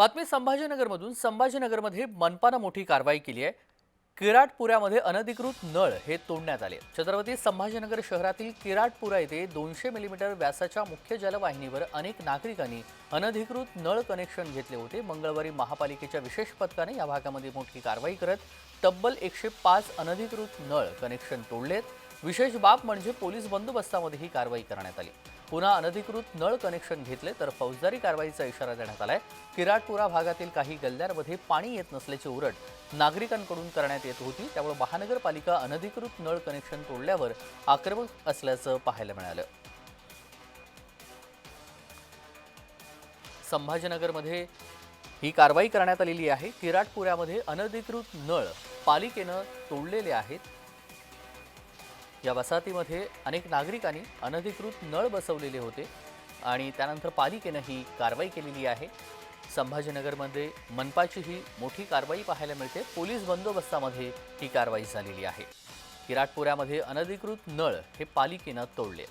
बातमी संभाजीनगरमधून. संभाजीनगरमध्ये मनपानं मोठी कारवाई केली आहे. किराटपुऱ्यामध्ये अनधिकृत नळ हे तोडण्यात आले. छत्रपती संभाजीनगर शहरातील किराटपुरा येथे दोनशे मिलीमीटर व्यासाच्या मुख्य जलवाहिनीवर अनेक नागरिकांनी अनधिकृत नळ कनेक्शन घेतले होते. मंगळवारी महापालिकेच्या विशेष पथकाने या भागामध्ये मोठी कारवाई करत तब्बल एकशे पाच अनधिकृत नळ कनेक्शन तोडलेत. विशेष बाब म्हणजे पोलीस बंदोबस्तामध्ये ही कारवाई करण्यात आली. पुन्हा अनधिकृत नळ कनेक्शन घेतले तर फौजदारी कारवाईचा इशारा देण्यात आलाय. किराटपुरा भागातील काही गल्ल्यांमध्ये पाणी येत नसल्याची उरट नागरिकांकडून करण्यात येत होती. त्यामुळे महानगरपालिका अनधिकृत नळ कनेक्शन तोडल्यावर आक्रमक असल्याचं पाहायला मिळालं. संभाजीनगरमध्ये ही कारवाई करण्यात आलेली आहे. किराटपुऱ्यामध्ये अनधिकृत नळ पालिकेनं तोडलेले आहेत. या वसाहतीमध्ये अनेक नागरिकांनी अनधिकृत नळ बसवलेले होते आणि त्यानंतर पालिकेनं ही कारवाई केलेली आहे. संभाजीनगरमध्ये मनपाची ही मोठी कारवाई पाहायला मिळते. पोलीस बंदोबस्तामध्ये ही कारवाई झालेली आहे. किराटपुऱ्यामध्ये अनधिकृत नळ हे पालिकेनं तोडले.